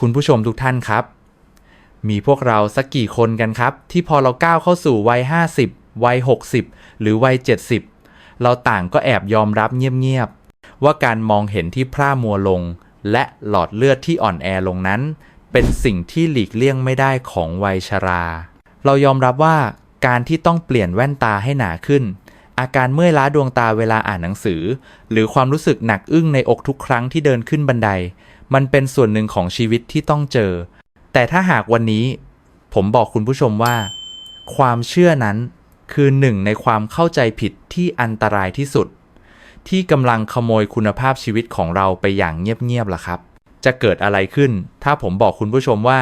คุณผู้ชมทุกท่านครับ มีพวกเราสักกี่คนกันครับ ที่พอเราก้าวเข้าสู่วัย 50 วัย 60 หรือวัย 70 เราต่างก็แอบยอมรับเงียบๆ ว่าการมองเห็นที่พร่ามัวลง และหลอดเลือดที่อ่อนแอลงนั้น เป็นสิ่งที่หลีกเลี่ยงไม่ได้ของวัยชรา เรายอมรับว่าการที่ต้องเปลี่ยนแว่นตาให้หนาขึ้น อาการเมื่อยล้าดวงตาเวลาอ่านหนังสือ หรือความรู้สึกหนักอึ้งในอกทุกครั้งที่เดินขึ้นบันได มันเป็นส่วนหนึ่งของชีวิตที่ต้องเจอ แต่ถ้าหากวันนี้ผมบอกคุณผู้ชมว่า ความเชื่อนั้นคือหนึ่งในความเข้าใจผิดที่อันตรายที่สุด ที่กำลังขโมยคุณภาพชีวิตของเราไปอย่างเงียบๆล่ะครับ จะเกิดอะไรขึ้น ถ้าผมบอกคุณผู้ชมว่า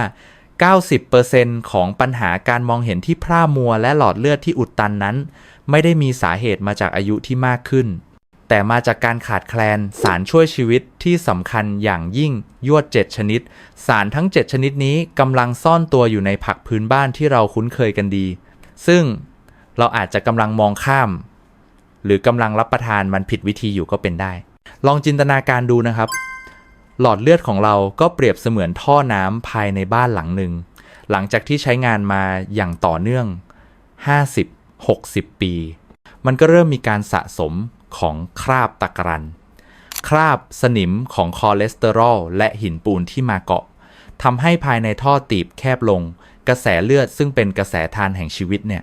90%ของปัญหาการมองเห็นที่พร่ามัวและหลอดเลือดที่อุดตันนั้น ไม่ได้มีสาเหตุมาจากอายุที่มากขึ้น แต่มาจากการขาดแคลนสารช่วยชีวิตที่สำคัญอย่างยิ่งยวด 7 ชนิด สารทั้ง 7 ชนิดนี้กำลังซ่อนตัวอยู่ในผักพื้นบ้านที่เราคุ้นเคยกันดี ซึ่งเราอาจจะกำลังมองข้าม หรือกำลังรับประทานมันผิดวิธีอยู่ก็เป็นได้ ลองจินตนาการดูนะครับ หลอดเลือดของเราก็เปรียบเสมือนท่อน้ำภายในบ้านหลังหนึ่งหลังจากที่ใช้งานมาอย่างต่อเนื่อง 50-60 ปี มันก็เริ่มมีการสะสม ของคราบตะกรัน คราบสนิมของคอเลสเตอรอลและหินปูนที่มาเกาะทำให้ภายในท่อตีบแคบลง กระแสเลือดซึ่งเป็นกระแสทานแห่งชีวิตเนี่ย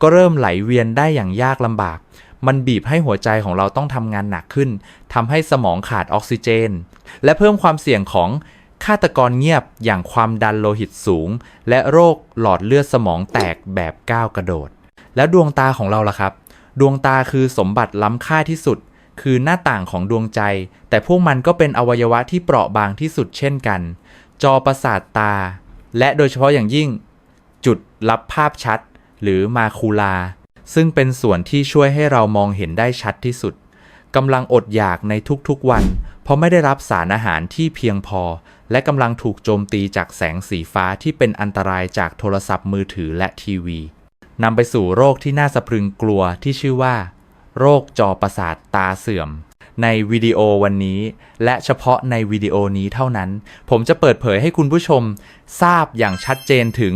ก็เริ่มไหลเวียนได้อย่างยากลำบาก มันบีบให้หัวใจของเราต้องทำงานหนักขึ้นทำให้สมองขาดออกซิเจน และเพิ่มความเสี่ยงของฆาตกรเงียบอย่างความดันโลหิตสูง และโรคหลอดเลือดสมองแตกแบบก้าวกระโดด แล้วดวงตาของเราล่ะครับ ดวงตาคือสมบัติล้ำค่าที่สุด คือหน้าต่างของดวงใจ แต่พวกมันก็เป็นอวัยวะที่เปราะบางที่สุดเช่นกัน จอประสาทตา และโดยเฉพาะอย่างยิ่ง จุดรับภาพชัด หรือมาคูลา ซึ่งเป็นส่วนที่ช่วยให้เรามองเห็นได้ชัดที่สุดกำลังอดอยากในทุกๆวัน เพราะไม่ได้รับสารอาหารที่เพียงพอ และกำลังถูกโจมตีจากแสงสีฟ้าที่เป็นอันตรายจากโทรศัพท์มือถือและทีวี นำไปสู่โรคที่น่าสะพรึงกลัวที่ชื่อว่า โรคจอประสาทตาเสื่อม ในวิดีโอวันนี้ และเฉพาะในวิดีโอนี้เท่านั้น ผมจะเปิดเผยให้คุณผู้ชม ทราบอย่างชัดเจนถึง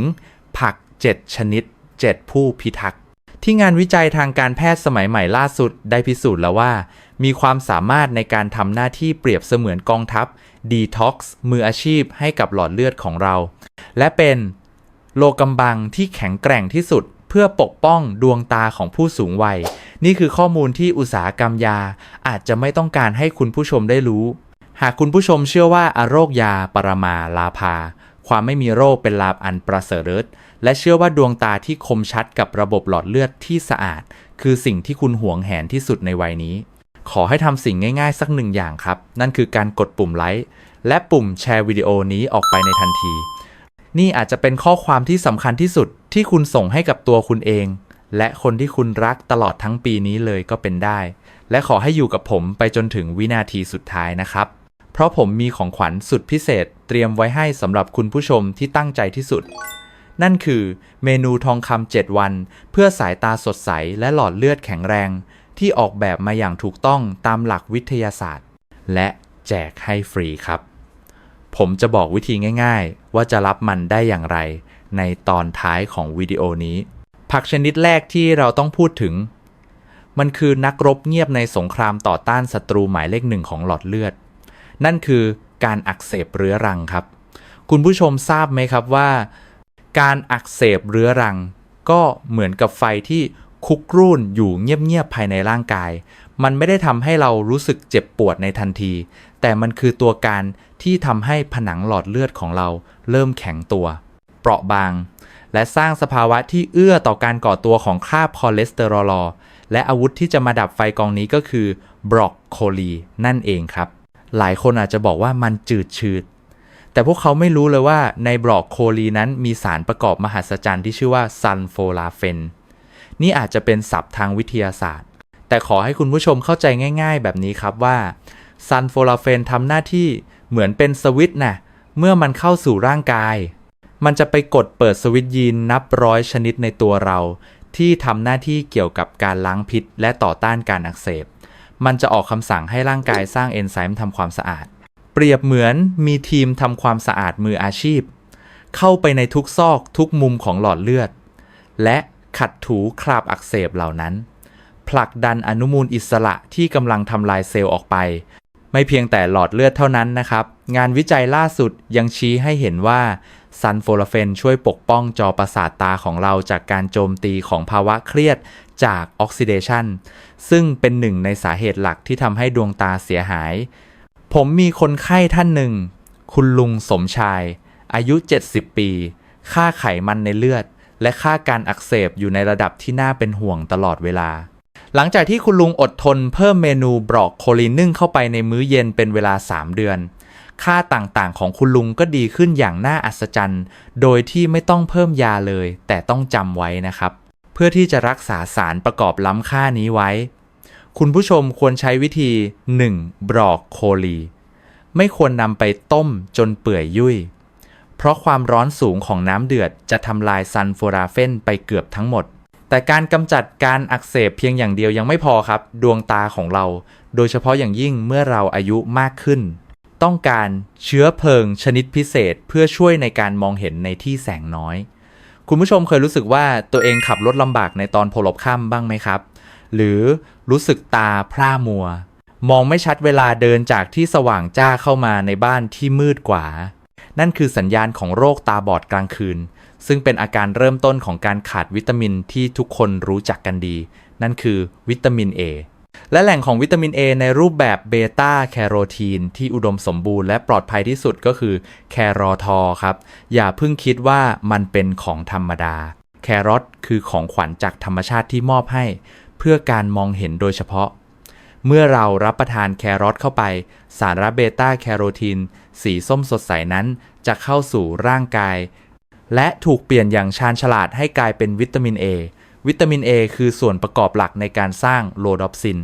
ผัก 7 ชนิด 7 ผู้พิทักษ์ที่งานวิจัยทางการแพทย์สมัยใหม่ล่าสุดได้พิสูจน์แล้วว่า มีความสามารถในการทำหน้าที่เปรียบเสมือนกองทัพดีท็อกซ์มืออาชีพให้กับหลอดเลือดของเรา และเป็นโลกำบังที่แข็งแกร่งที่สุด พื่อปกป้องดวงตาของผู้สูงวัย นี่คือข้อมูลที่อุตสาหกรรมยา อาจจะไม่ต้องการให้คุณผู้ชมได้รู้ หากคุณผู้ชมเชื่อว่าอโรคยาปรมาลาภาความไม่มีโรคเป็นลาภอันประเสริฐ และเชื่อว่าดวงตาที่คมชัดกับระบบหลอดเลือดที่สะอาด คือสิ่งที่คุณหวงแหนที่สุดในวัยนี้ ขอให้ทำสิ่งง่ายๆ สักหนึ่งอย่างครับ นั่นคือการกดปุ่มไลค์และปุ่มแชร์วิดีโอนี้ออกไปในทันที นี่อาจจะเป็นข้อความที่สำคัญที่สุด ที่คุณส่งให้กับตัวคุณเอง และคนที่คุณรักตลอดทั้งปีนี้เลยก็เป็นได้ และขอให้อยู่กับผมไปจนถึงวินาทีสุดท้ายนะครับ เพราะผมมีของขวัญสุดพิเศษ เตรียมไว้ให้สำหรับคุณผู้ชมที่ตั้งใจที่สุด นั่นคือเมนูทองคำ7วัน เพื่อสายตาสดใสและหลอดเลือดแข็งแรง ที่ออกแบบมาอย่างถูกต้องตามหลักวิทยาศาสตร์ และแจกให้ฟรีครับ ผมจะบอกวิธีง่าย ๆ ว่าจะรับมันได้อย่างไร ในตอนท้ายของวิดีโอนี้ ผักชนิดแรกที่เราต้องพูดถึง มันคือนักรบเงียบในสงครามต่อต้านศัตรูหมายเลขหนึ่งของหลอดเลือด นั่นคือการอักเสบเรื้อรังครับ คุณผู้ชมทราบไหมครับว่า การอักเสบเรื้อรัง ก็เหมือนกับไฟที่คุกรุ่นอยู่เงียบๆภายในร่างกาย มันไม่ได้ทำให้เรารู้สึกเจ็บปวดในทันที แต่มันคือตัวการที่ทำให้ผนังหลอดเลือดของเราเริ่มแข็งตัว เปราะบาง และสร้างสภาวะที่เอื้อต่อการก่อตัวของคราบคอเลสเตอรอลและอาวุธที่จะมาดับไฟกองนี้ก็คือบรอกโคลีนั่นเองครับ หลายคนอาจจะบอกว่ามันจืดชืด แต่พวกเขาไม่รู้เลยว่าในบรอกโคลีนั้นมีสารประกอบมหัศจรรย์ที่ชื่อว่าซันโฟลาเฟนนี่อาจจะเป็นศัพท์ทางวิทยาศาสตร์ แต่ขอให้คุณผู้ชมเข้าใจง่ายๆ แบบนี้ครับว่าซันโฟลาเฟนทำหน้าที่เหมือนเป็นสวิตช์นะเมื่อมันเข้าสู่ร่างกาย มันจะไปกดเปิดสวิตช์ยีนนับร้อยชนิดในตัวเรา ที่ทำหน้าที่เกี่ยวกับการล้างพิษ และต่อต้านการอักเสบ มันจะออกคำสั่งให้ร่างกายสร้างเอนไซม์ทำความสะอาด เปรียบเหมือนมีทีมทำความสะอาดมืออาชีพ เข้าไปในทุกซอกทุกมุมของหลอดเลือด และขัดถูคราบอักเสบเหล่านั้น ผลักดันอนุมูลอิสระที่กำลังทำลายเซลล์ออกไป ไม่เพียงแต่หลอดเลือดเท่านั้นนะครับ งานวิจัยล่าสุดยังชี้ให้เห็นว่า ซันโฟลาเฟนช่วยปกป้องจอประสาทตาของเราจากการโจมตีของภาวะเครียดจากออกซิเดชันซึ่งเป็นหนึ่งในสาเหตุหลักที่ทำให้ดวงตาเสียหาย ผมมีคนไข้ท่านหนึ่ง คุณลุงสมชาย อายุ 70 ปี ค่าไขมันในเลือด และค่าการอักเสบอยู่ในระดับที่น่าเป็นห่วงตลอดเวลา หลังจากที่คุณลุงอดทนเพิ่มเมนูบรอกโคลีนนึ่งเข้าไปในมื้อเย็นเป็นเวลา 3 เดือน ค่าต่างๆ ของคุณลุงก็ดีขึ้นอย่างน่าอัศจรรย์ โดยที่ไม่ต้องเพิ่มยาเลย แต่ต้องจำไว้นะครับ เพื่อที่จะรักษาสารประกอบล้ำค่านี้ไว้ คุณผู้ชมควรใช้วิธี 1. บรอกโคลี ไม่ควรนำไปต้มจนเปื่อยยุ่ย เพราะความร้อนสูงของน้ำเดือดจะทำลายซันโฟราเฟนไปเกือบทั้งหมดแต่การกำจัดการอักเสบเพียงอย่างเดียวยังไม่พอครับ ดวงตาของเรา โดยเฉพาะอย่างยิ่งเมื่อเราอายุมากขึ้น ต้องการเชื้อเพลิงชนิดพิเศษเพื่อช่วยในการมองเห็นในที่แสงน้อย คุณผู้ชมเคยรู้สึกว่าตัวเองขับรถลำบากในตอนพลบค่ำบ้างไหมครับ หรือรู้สึกตาพร่ามัว มองไม่ชัดเวลาเดินจากที่สว่างจ้าเข้ามาในบ้านที่มืดกว่า นั่นคือสัญญาณของโรคตาบอดกลางคืน ซึ่งเป็นอาการเริ่มต้นของการขาดวิตามินที่ทุกคนรู้จักกันดี นั่นคือวิตามิน A และแหล่งของวิตามิน A ในรูปแบบเบต้าแคโรทีนที่อุดมสมบูรณ์และปลอดภัยที่สุดก็คือแครอทอครับ อย่าเพิ่งคิดว่ามันเป็นของธรรมดา แครอทคือของขวัญจากธรรมชาติที่มอบให้ เพื่อการมองเห็นโดยเฉพาะ เมื่อเรารับประทานแครอทเข้าไป สารเบต้าแคโรทีนสีส้มสดใสนั้นจะเข้าสู่ร่างกาย และถูกเปลี่ยนอย่างชาญฉลาดให้กลายเป็นวิตามิน A วิตามิน A คือส่วนประกอบหลักในการสร้างโรดอปซิน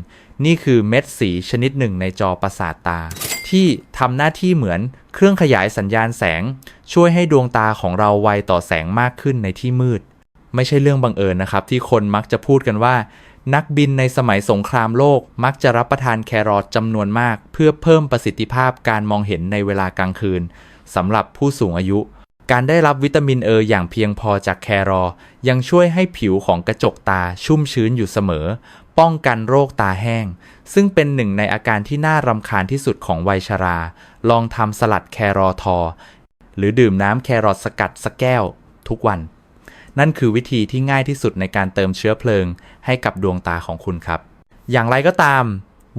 นี่คือเม็ดสีชนิดหนึ่งในจอประสาทตา ที่ทำหน้าที่เหมือนเครื่องขยายสัญญาณแสง ช่วยให้ดวงตาของเราไวต่อแสงมากขึ้นในที่มืด ไม่ใช่เรื่องบังเอิญนะครับ ที่คนมักจะพูดกันว่า นักบินในสมัยสงครามโลกมักจะรับประทานแครอทจำนวนมาก เพื่อเพิ่มประสิทธิภาพการมองเห็นในเวลากลางคืนสำหรับผู้สูงอายุ การได้รับวิตามินเอออย่างเพียงพอจากแครอ ยังช่วยให้ผิวของกระจกตาชุ่มชื้นอยู่เสมอ ป้องกันโรคตาแห้ง ซึ่งเป็นหนึ่งในอาการที่น่ารำคาญที่สุดของวัยชรา ลองทำสลัดแครอทอ หรือดื่มน้ำแครอทสกัดสักแก้ว ทุกวัน นั่นคือวิธีที่ง่ายที่สุดในการเติมเชื้อเพลิง ให้กับดวงตาของคุณครับ อย่างไรก็ตาม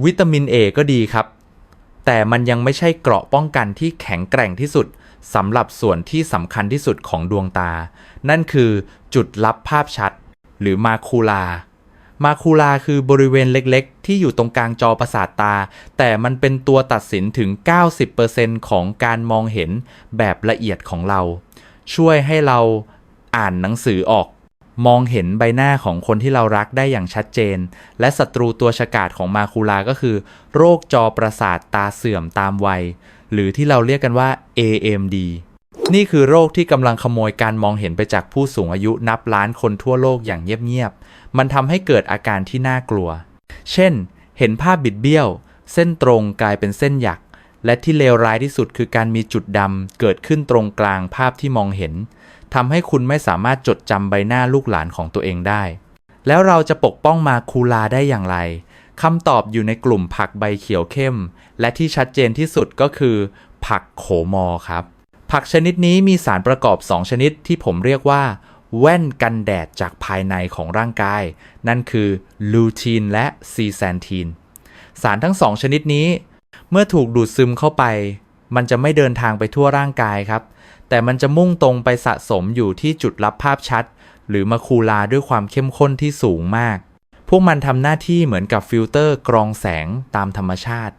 วิตามิน A ก็ดีครับ แต่มันยังไม่ใช่เกราะป้องกันที่แข็งแกร่งที่สุด สำหรับส่วนที่สำคัญที่สุดของดวงตา นั่นคือจุดลับภาพชัด หรือมาคูลา มาคูลาคือบริเวณเล็กๆ ที่อยู่ตรงกลางจอประสาทตา แต่มันเป็นตัวตัดสินถึง 90%ของการมองเห็นแบบละเอียดของเรา ช่วยให้เราอ่านหนังสือออก มองเห็นใบหน้าของคนที่เรารักได้อย่างชัดเจน และศัตรูตัวฉกาจของมาคูลาก็คือ โรคจอประสาทตาเสื่อมตามวัย หรือที่เราเรียกกันว่า AMD นี่คือโรคที่กำลังขโมยการมองเห็นไปจากผู้สูงอายุนับล้านคนทั่วโลกอย่างเงียบๆ มันทำให้เกิดอาการที่น่ากลัว เช่น เห็นภาพบิดเบี้ยว เส้นตรงกลายเป็นเส้นหยัก และที่เลวร้ายที่สุดคือการมีจุดดำเกิดขึ้นตรงกลางภาพที่มองเห็นทำให้คุณไม่สามารถจดจำใบหน้าลูกหลานของตัวเองได้ แล้วเราจะปกป้องมาคูลาได้อย่างไรคำตอบอยู่ในกลุ่มผักใบเขียวเข้ม และที่ชัดเจนที่สุดก็คือ ผักโขมอครับ ผักชนิดนี้มีสารประกอบ 2 ชนิดที่ผมเรียกว่า แว่นกันแดดจากภายในของร่างกาย นั่นคือลูทีนและซีแซนทีน สารทั้งสองชนิดนี้ เมื่อถูกดูดซึมเข้าไป มันจะไม่เดินทางไปทั่วร่างกายครับ แต่มันจะมุ่งตรงไปสะสมอยู่ที่จุดรับภาพชัด หรือมาคูลาด้วยความเข้มข้นที่สูงมาก พวกมันทำหน้าที่เหมือนกับฟิลเตอร์กรองแสงตามธรรมชาติ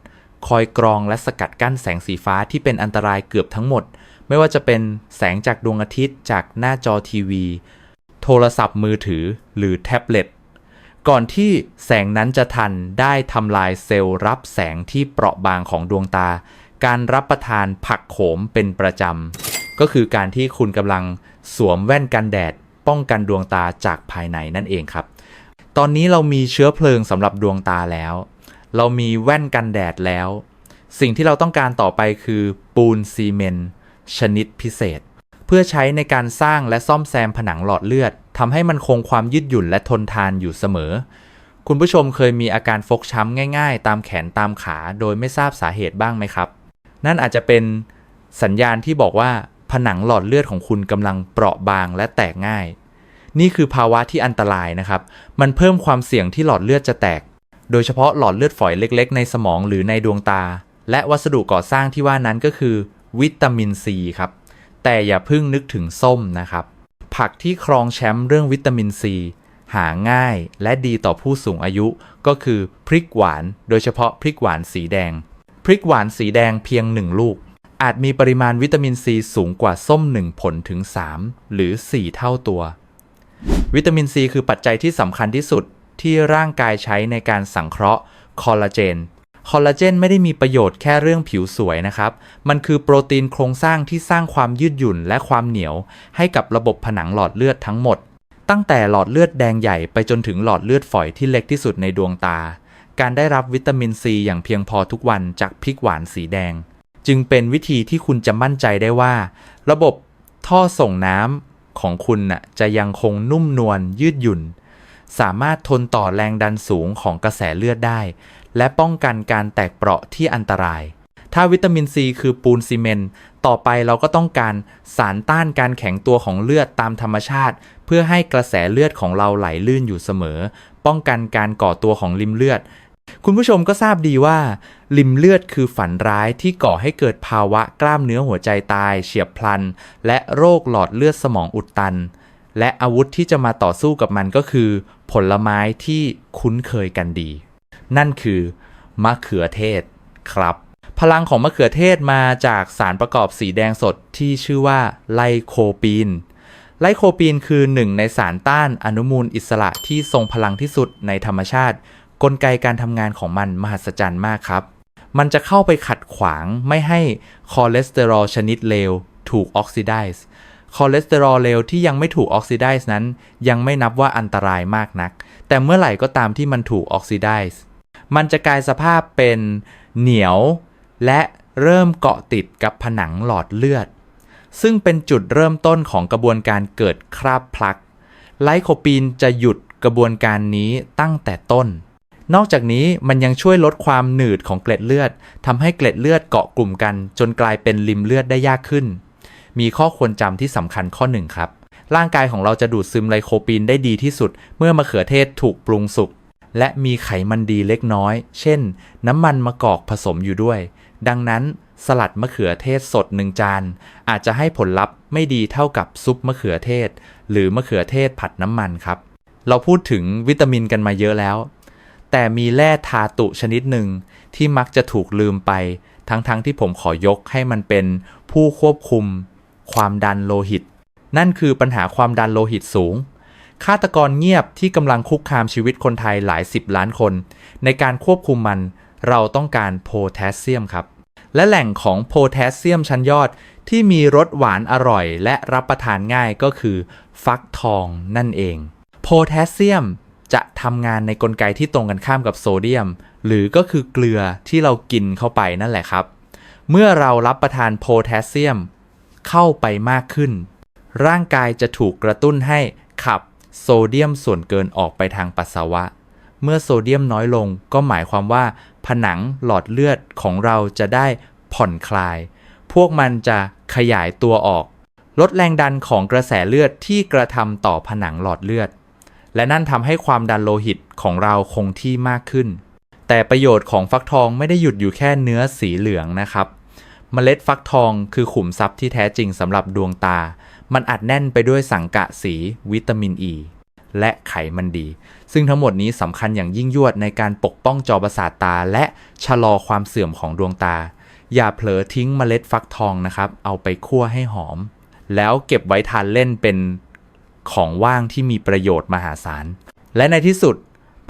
คอยกรองและสกัดกั้นแสงสีฟ้าที่เป็นอันตรายเกือบทั้งหมด ไม่ว่าจะเป็นแสงจากดวงอาทิตย์จากหน้าจอทีวี โทรศัพท์มือถือหรือแท็บเล็ตก่อนที่แสงนั้นจะทันได้ทำลายเซลล์รับแสงที่เปราะบางของดวงตา การรับประทานผักโขมเป็นประจำ ก็คือการที่คุณกำลังสวมแว่นกันแดด ป้องกันดวงตาจากภายในนั่นเองครับ ตอนนี้เรามีเชื้อเพลิงสำหรับดวงตาแล้ว เรามีแว่นกันแดดแล้ว สิ่งที่เราต้องการต่อไปคือปูนซีเมนต์ชนิดพิเศษ เพื่อใช้ในการสร้างและซ่อมแซมผนังหลอดเลือดทำให้มันคงความยืดหยุ่นและทนทานอยู่เสมอ คุณผู้ชมเคยมีอาการฟกช้ำง่าย ๆ ตามแขนตามขาโดยไม่ทราบสาเหตุบ้างไหมครับ นั่นอาจจะเป็นสัญญาณที่บอกว่าผนังหลอดเลือดของคุณกำลังเปราะบางและแตกง่าย นี่คือภาวะที่อันตรายนะครับ มันเพิ่มความเสี่ยงที่หลอดเลือดจะแตก โดยเฉพาะหลอดเลือดฝอยเล็กๆ ในสมองหรือในดวงตา และวัสดุก่อสร้างที่ว่านั้นก็คือ วิตามินซีครับ แต่อย่าเพิ่งนึกถึงส้มนะครับ ผักที่ครองแชมป์เรื่องวิตามินซีหาง่ายและดีต่อผู้สูงอายุก็คือพริกหวาน โดยเฉพาะพริกหวานสีแดง พริกหวานสีแดงเพียง 1 ลูก อาจมีปริมาณวิตามินซีสูงกว่าส้ม 1 ผลถึง 3 หรือ 4 เท่าตัว วิตามินซีคือปัจจัยที่สำคัญที่สุด ที่ร่างกายใช้ในการสังเคราะห์คอลลาเจนคอลลาเจนไม่ได้มีประโยชน์แค่เรื่องผิวสวยนะครับ มันคือโปรตีนโครงสร้างที่สร้างความยืดหยุ่นและความเหนียว ให้กับระบบผนังหลอดเลือดทั้งหมด ตั้งแต่หลอดเลือดแดงใหญ่ไปจนถึงหลอดเลือดฝอยที่เล็กที่สุดในดวงตา การได้รับวิตามินซีอย่างเพียงพอทุกวันจากพริกหวานสีแดง จึงเป็นวิธีที่คุณจะมั่นใจได้ว่า ระบบท่อส่งน้ำของคุณน่ะจะยังคงนุ่มนวลยืดหยุ่น สามารถทนต่อแรงดันสูงของกระแสเลือดได้ และป้องกันการแตกเปราะที่อันตราย ถ้าวิตามินซีคือปูนซีเมนต์ต่อไปเราก็ต้องการสารต้านการแข็งตัวของเลือดตามธรรมชาติ เพื่อให้กระแสเลือดของเราไหลลื่นอยู่เสมอ ป้องกันการก่อตัวของริมเลือด คุณผู้ชมก็ทราบดีว่า ริมเลือดคือฝันร้ายที่ก่อให้เกิดภาวะกล้ามเนื้อหัวใจตาย เฉียบพลัน และโรคหลอดเลือดสมองอุดตัน และอาวุธที่จะมาต่อสู้กับมันก็คือ ผลไม้ที่คุ้นเคยกันดี นั่นคือมะเขือเทศครับ พลังของมะเขือเทศมาจากสารประกอบสีแดงสดที่ชื่อว่าไลโคปีน ไลโคปีนคือหนึ่งในสารต้านอนุมูลอิสระที่ทรงพลังที่สุดในธรรมชาติ กลไกการทำงานของมันมหัศจรรย์มากครับ มันจะเข้าไปขัดขวางไม่ให้คอเลสเตอรอลชนิดเลวถูกออกซิไดซ์ คอเลสเตอรอลเลวที่ยังไม่ถูกออกซิไดซ์นั้น ยังไม่นับว่าอันตรายมากนัก แต่เมื่อไหร่ก็ตามที่มันถูกออกซิไดซ์มันจะกลายสภาพเป็นเหนียว และเริ่มเกาะติดกับผนังหลอดเลือด ซึ่งเป็นจุดเริ่มต้นของกระบวนการเกิดคราบพลัก ไลโคปีนจะหยุดกระบวนการนี้ตั้งแต่ต้น นอกจากนี้มันยังช่วยลดความหนืดของเกล็ดเลือดทำให้เกล็ดเลือดเกาะกลุ่มกัน จนกลายเป็นริมเลือดได้ยากขึ้น มีข้อควรจำที่สำคัญข้อหนึ่งครับ ร่างกายของเราจะดูดซึมไลโคปีนได้ดีที่สุด เมื่อมะเขือเทศถูกปรุงสุกและมีไขมันดีเล็กน้อย เช่น น้ำมันมะกอกผสมอยู่ด้วย ดังนั้นสลัดมะเขือเทศสดหนึ่งจาน อาจจะให้ผลลัพธ์ไม่ดีเท่ากับซุปมะเขือเทศ หรือมะเขือเทศผัดน้ำมันครับ เราพูดถึงวิตามินกันมาเยอะแล้ว แต่มีแร่ธาตุชนิดหนึ่งที่มักจะถูกลืมไป ทั้งๆทที่ผมขอยกให้มันเป็นผู้ควบคุม ความดันโลหิต นั่นคือปัญหาความดันโลหิตสูงฆาตกรเงียบที่กำลังคุกคามชีวิตคนไทยหลายสิบล้านคน ในการควบคุมมันเราต้องการโพแทสเซียมครับ และแหล่งของโพแทสเซียมชั้นยอดที่มีรสหวานอร่อย และรับประทานง่ายก็คือ ฟักทองนั่นเอง โพแทสเซียมจะทำงานในกลไกที่ตรงกันข้ามกับโซเดียม หรือก็คือเกลือที่เรากินเข้าไปนั่นแหละครับ เมื่อเรารับประทานโพแทสเซียม เข้าไปมากขึ้น ร่างกายจะถูกกระตุ้นให้ขับโซเดียมส่วนเกินออกไปทางปัสสาวะ เมื่อโซเดียมน้อยลงก็หมายความว่า ผนังหลอดเลือดของเราจะได้ผ่อนคลาย พวกมันจะขยายตัวออก ลดแรงดันของกระแสเลือดที่กระทำต่อผนังหลอดเลือด และนั่นทำให้ความดันโลหิตของเราคงที่มากขึ้น แต่ประโยชน์ของฟักทองไม่ได้หยุดอยู่แค่เนื้อสีเหลืองนะครับ เมล็ดฟักทองคือขุมทรัพย์ที่แท้จริงสำหรับดวงตา มันอัดแน่นไปด้วยสังกะสีวิตามินอ e, ีและไขมันดี ซึ่งทั้งหมดนี้สำคัญอย่างยิ่งยวดในการปกป้องจอประสาทตา และชะลอความเสื่อมของดวงตา อย่าเผลอทิ้งเมล็ดฟักทองนะครับ เอาไปคั่วให้หอม แล้วเก็บไว้ทานเล่นเป็นของว่างที่มีประโยชน์มหาศาล และในที่สุด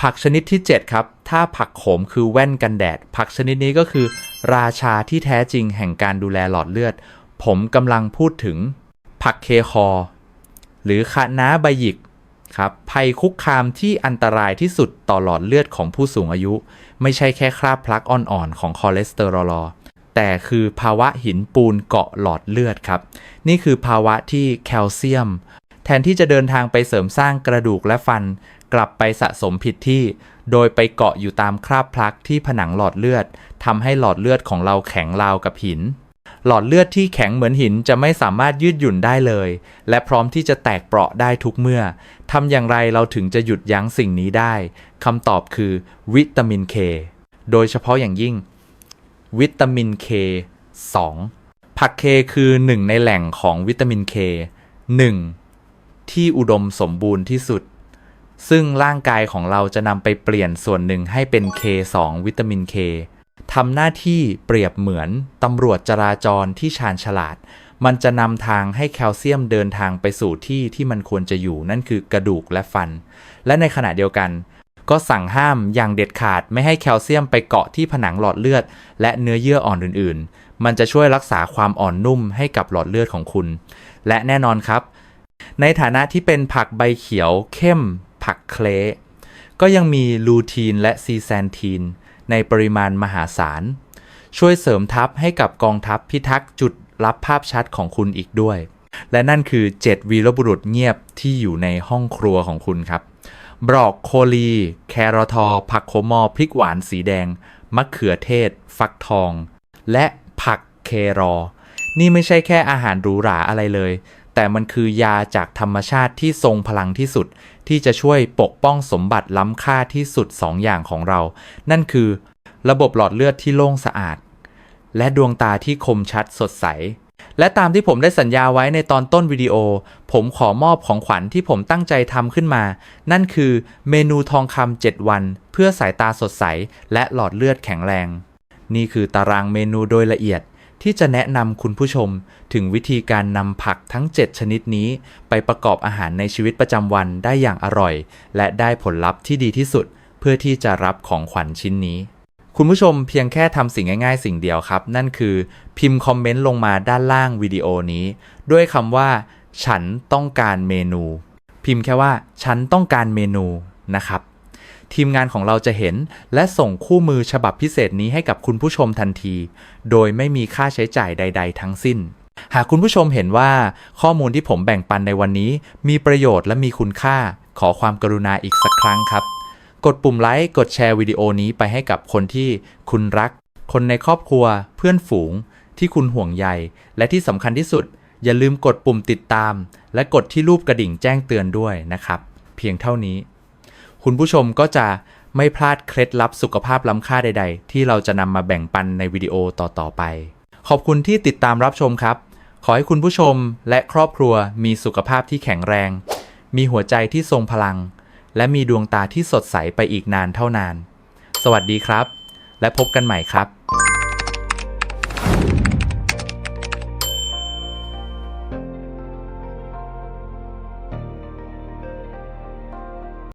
ผักชนิดที่ 7 ครับ ถ้าผักโขมคือแว่นกันแดด ผักชนิดนี้ก็คือ ราชาที่แท้จริงแห่งการดูแลหลอดเลือด ผมกำลังพูดถึง ผักเคคอ หรือคะน้าใบหยิกครับภัยคุกคามที่อันตรายที่สุดต่อหลอดเลือดของผู้สูงอายุ ไม่ใช่แค่คราบพลักอ่อนๆของคอเลสเตอรอลแต่คือภาวะหินปูนเกาะหลอดเลือดครับ นี่คือภาวะที่แคลเซียม แทนที่จะเดินทางไปเสริมสร้างกระดูกและฟัน กลับไปสะสมผิดที่ โดยไปเกาะอยู่ตามคราบพลักที่ผนังหลอดเลือด ทำให้หลอดเลือดของเราแข็งราวกับหิน หลอดเลือดที่แข็งเหมือนหินจะไม่สามารถยืดหยุ่นได้เลย และพร้อมที่จะแตกเปราะได้ทุกเมื่อทำอย่างไรเราถึงจะหยุดยั้งสิ่งนี้ได้คำตอบคือ วิตามินเคโดยเฉพาะอย่างยิ่ง วิตามินเค2ผักเคคือหนึ่งในแหล่งของวิตามินเค 1. ที่อุดมสมบูรณ์ที่สุด ซึ่งร่างกายของเราจะนำไปเปลี่ยนส่วนหนึ่งให้เป็น K2 วิตามิน K ทำหน้าที่เปรียบเหมือนตำรวจจราจรที่ชาญฉลาด มันจะนำทางให้แคลเซียมเดินทางไปสู่ที่ที่มันควรจะอยู่นั่นคือกระดูกและฟัน และในขณะเดียวกัน ก็สั่งห้ามอย่างเด็ดขาดไม่ให้แคลเซียมไปเกาะที่ผนังหลอดเลือด และเนื้อเยื่ออ่อนอื่น ๆ มันจะช่วยรักษาความอ่อนนุ่มให้กับหลอดเลือดของคุณ และแน่นอนครับ ในฐานะที่เป็นผักใบเขียวเข้ม ผักเคลก็ยังมีลูทีนและซีแซนทีน ในปริมาณมหาศาล ช่วยเสริมทัพให้กับกองทัพพิทักษ์จุดรับภาพชัดของคุณอีกด้วย และนั่นคือ 7 วีรบุรุษเงียบที่อยู่ในห้องครัวของคุณครับ บรอกโคลี แครอทอ ผักโขมอพริกหวานสีแดง มะเขือเทศ ฟักทอง และผักเครอ นี่ไม่ใช่แค่อาหารหรูหราอะไรเลย แต่มันคือยาจากธรรมชาติที่ทรงพลังที่สุด ที่จะช่วยปกป้องสมบัติล้ำค่าที่สุด2ออย่างของเรา นั่นคือ ระบบหลอดเลือดที่โล่งสะอาด และดวงตาที่คมชัดสดใส และตามที่ผมได้สัญญาไว้ในตอนต้นวิดีโอ ผมขอมอบของขวัญที่ผมตั้งใจทำขึ้นมา นั่นคือเมนูทองคำ7วัน เพื่อสายตาสดใส และหลอดเลือดแข็งแรง นี่คือตารางเมนูโดยละเอียด ที่จะแนะนำคุณผู้ชมถึงวิธีการนำผักทั้ง 7 ชนิดนี้ ไปประกอบอาหารในชีวิตประจำวันได้อย่างอร่อย และได้ผลลัพธ์ที่ดีที่สุด เพื่อที่จะรับของขวัญชิ้นนี้ คุณผู้ชมเพียงแค่ทำสิ่งง่าย ๆ สิ่งเดียวครับ นั่นคือพิมพ์คอมเมนต์ลงมาด้านล่างวิดีโอนี้ ด้วยคำว่า ฉันต้องการเมนู พิมพ์แค่ว่า ฉันต้องการเมนูนะครับ ทีมงานของเราจะเห็น และส่งคู่มือฉบับพิเศษนี้ให้กับคุณผู้ชมทันที โดยไม่มีค่าใช้จ่ายใด ๆ ทั้งสิ้น หากคุณผู้ชมเห็นว่าข้อมูลที่ผมแบ่งปันในวันนี้ มีประโยชน์และมีคุณค่า ขอความกรุณาอีกสักครั้งครับ กดปุ่มไลค์กดแชร์วิดีโอนี้ไปให้กับคนที่คุณรัก คนในครอบครัว เพื่อนฝูง ที่คุณห่วงใย และที่สำคัญที่สุด อย่าลืมกดปุ่มติดตาม และกดที่รูปกระดิ่งแจ้งเตือนด้วยนะครับ เพียงเท่านี้ คุณผู้ชมก็จะไม่พลาดเคล็ดลับสุขภาพล้ำค่าใด ๆ ที่เราจะนำมาแบ่งปันในวิดีโอต่อๆไป ขอบคุณที่ติดตามรับชมครับ ขอให้คุณผู้ชมและครอบครัวมีสุขภาพที่แข็งแรง มีหัวใจที่ทรงพลัง และมีดวงตาที่สดใสไปอีกนานเท่านาน สวัสดีครับ และพบกันใหม่ครับ